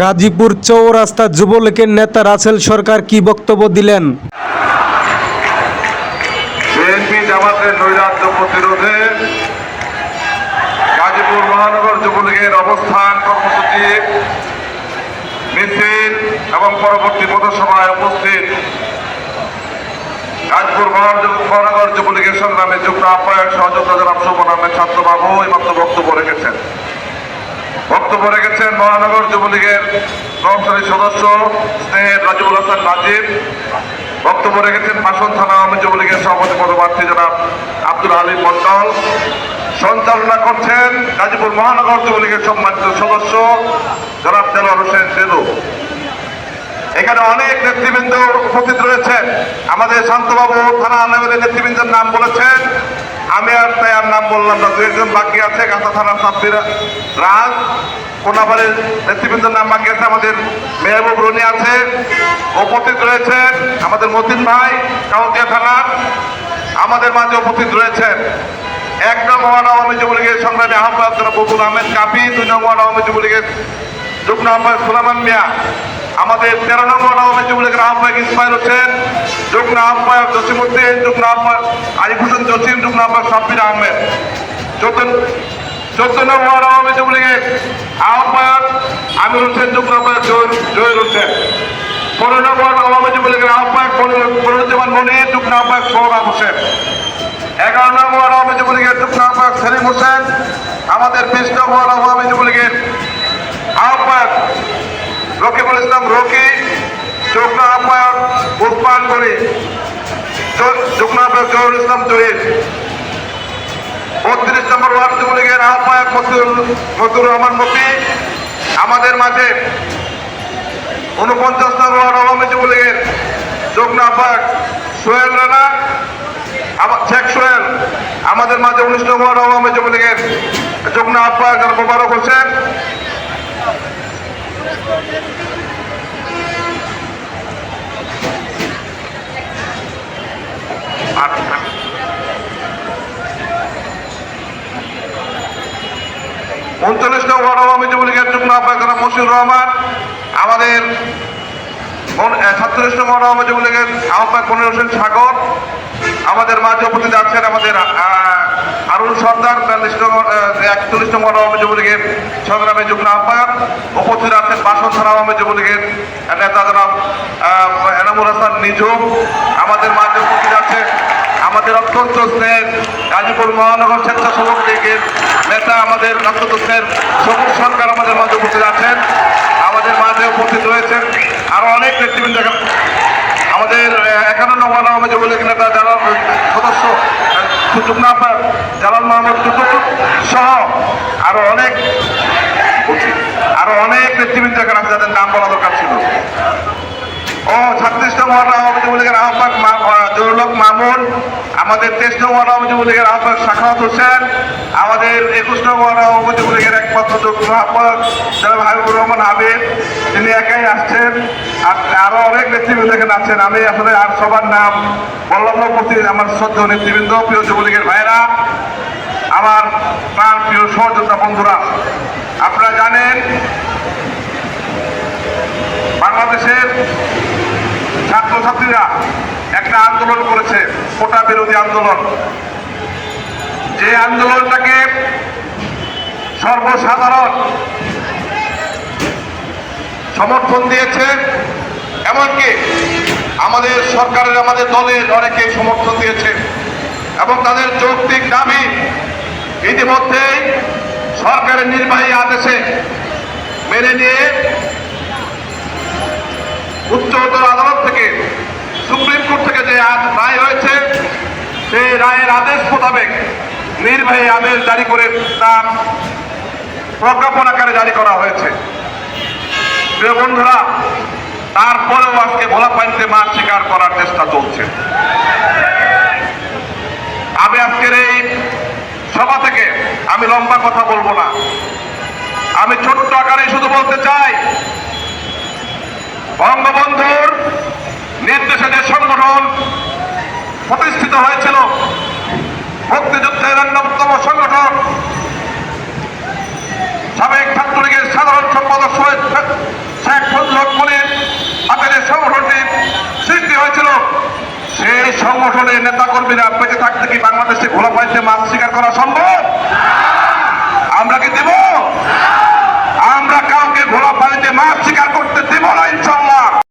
গাজীপুর চৌরাস্তা যুবলীগের নেতা রাসেল সরকার কি বক্তব্য দিলেন? যুবলীগের এবং পরবর্তী পথসভায় উপস্থিত মহানগর যুবলীগের সংগ্রামে যুক্ত শোভন আহমেদ ছাত্রবাবু এইমাত্র বক্তব্য রেখেছেন। বক্তব্য রেখেছেন মহানগর যুবলীগের প্রভাবশালী সদস্য স্নেহের রাজিবুল হাসান নাজিব। বক্তব্য রেখেছেন পাশন থানা আওয়ামী যুবলীগের সভাপতি পদপ্রার্থী জনাব আব্দুল আলী মন্ডল সঞ্চালনা করছেন গাজীপুর মহানগর যুবলীগের সম্মানিত সদস্য জনাব দেলোয়ার হোসেন দেদু এখানে অনেক নেতৃবৃন্দ উপস্থিত রয়েছেন। আমাদের শান্তবাবু থানা লেভেলের নেতৃবৃন্দের নাম বলেছেন। আমি আর তাই আর নাম বললাম না। দু একজন বাকি আছে গাছা থানার সাব্বির রাজ, কোনাবাড়ির নেতৃবৃন্দের নাম বাকি আছে, আমাদের মেহবুব রনি আছে, উপস্থিত রয়েছেন আমাদের মতিন ভাই কাউতিয়া থানার, আমাদের মাঝে উপস্থিত রয়েছেন এক নং ওয়ার্ড আওয়ামী যুবলীগের সংগ্রামী আহ্বায়ক বকুল আহমেদ কাপি, দুই নং ওয়ার্ড আওয়ামী যুবলীগের যুগ্ম আহ্বায়ক সুলামান মিয়া। আমাদের তেরো নম্বর আওয়ামী যুবলীগের আহ্বায়ক ইসমাইল হোসেন, যুগ্ম আহ্বায়ক জসিমুদ্দিন যুগ্ম আহ্বায়ক আরিফ হোসেন জসিম, যুগ্ম আহ্বায়ক সাব্বির আহমেদ। চোদ্দ চোদ্দ নম্বর আওয়ামী যুবলীগের আহ্বায়ক আমির হোসেন, যুগ্ম আহ্বায়ক জহির- হোসেন। পনেরো নম্বর আওয়ামী যুবলীগের আহ্বায়ক মনিরুজ্জামান মনির, যুগ্ম আহ্বায়ক সোহরাব হোসেন। এগারো নম্বর আওয়ামী যুবলীগের যুগ্ম আহ্বায়ক সেলিম হোসেন। আমাদের বিশ নম্বর আওয়ামী যুবলীগের রকিবুল ইসলাম রকি যুগ্ম আহ্বায়ক উসমান জ- যুগ্ম আহ্বায়ক জহুরুল ইসলাম জহির বত্রিশ নম্বর ওয়ার্ড যুবলীগের আহ্বায়ক মতিউর রহমান মতি, আমাদের মাঝে উনপঞ্চাশ নম্বর ওয়ার্ড আওয়ামী যুবলীগের যুগ্ম আহ্বায়ক সোহেল রানা শেখ সোহেল, আমাদের মাঝে উনিশ নম্বর ওয়ার্ড আওয়ামী যুবলীগের যুগ্ম আহ্বায়ক মোবারক হোসেন আর নম্বর আওয়ামী যুবলীগের যুগ্ম আহ্বায়ক মশিউর রহমান, আমাদের নম্বর আওয়ামী যুবলীগের আহ্বায়ক মনির হোসেন সাগর, আমাদের মাঝে উপস্থিত আছেন আমাদের আরুল সর্দার, বিয়াল্লিশ একচল্লিশ নম্বর আওয়ামী যুবলীগের সংগ্রামে যুগ্ম আহ্বায়ক, উপস্থিত আছেন বাসন থানা আওয়ামী যুবলীগের নেতা জনাব এনামুল হাসান নিজুম আমাদের মাঝে উপস্থিত আছে আমাদের অত্যন্ত স্নেহের গাজীপুর মহানগর স্বেচ্ছাসেবক লীগের নেতা আমাদের অত্যন্ত স্নেহের সবুজ সরকার আমাদের মাঝে উপস্থিত আছেন। আমাদের মাঝে উপস্থিত রয়েছেন আরও অনেক নেতৃবৃন্দ আমাদের একান্ন নম্বর আওয়ামী যুবলীগ নেতা জালাল সদস্য যুগ্ম আহ্বায়ক জালাল মোহাম্মদ টুটুল সহ আরও অনেক আরও অনেক নেতৃবৃন্দ এখানে আছে যাদের নাম বলা দরকার ছিল। ও ছাত্রিশ নম্বর আওয়ামী যুবলীগের আহ্বায়ক জহুরুল মামুন, আমাদের তেইশ নম্বর আওয়ামী যুবলীগের আহ্বায়ক শাখাওয়াত হোসেন, আমাদের একুশ নম্বর আওয়ামী যুবলীগের একমাত্র যুগ্ম আহ্বায়ক জনাব হাবিবুর রহমান হাবিব, তিনি একাই আসছেন। আর আরও অনেক নেতৃবৃন্দ এখানে আছেন। আমি আসলে আর সবার নাম বললাম না, উপস্থিত আমার শ্রদ্ধ নেতৃবৃন্দ, প্রিয় যুবলীগের ভাইরা আমার প্রাণ প্রিয় সহযোদ্ধা বন্ধুরা, আপনারা জানেন, বাংলাদেশের ছাত্রছাত্রীরা একটা আন্দোলন করেছে, কোটা বিরোধী আন্দোলন। যে আন্দোলনটাকে সর্বসাধারণ সমর্থন দিয়েছে, এমনকি আমাদের সরকারের, আমাদের দলের অনেকে সমর্থন দিয়েছে এবং তাদের যৌক্তিক দাবি ইতিমধ্যে সরকারের নির্বাহী আদেশে মেনে নিয়ে উচ্চতর আদালত থেকে সুপ্রিম কোর্ট থেকে যে আজ রায় হয়েছে, সেই রায়ের আদেশ মোতাবেক নির্বাহী আদেশ জারি করে তা প্রজ্ঞাপন আকারে জারি করা হয়েছে। প্রিয় বন্ধুরা, তারপরেও আজকে ভোলা পানিতে মাছ শিকার করার চেষ্টা চলছে। আমি আজকের এই সভা থেকে আমি লম্বা কথা বলব না। আমি ছোট্ট আকারে শুধু বলতে চাই বঙ্গবন্ধুর প্রতিষ্ঠিত হয়েছিল। মুক্তিযুদ্ধের অন্যতম সংগঠন সাবেক ছাত্রলীগের সাধারণ সম্পাদক সৈয়দ শেখ ফজলুল মনির হাতে যে সংগঠনটি সৃষ্টি হয়েছিল। সেই সংগঠনের নেতাকর্মীরা বেঁচে থাকতে কি বাংলাদেশে ঘোলা পাইতে মাছ স্বীকার করা সম্ভব? আমরা কি দেব?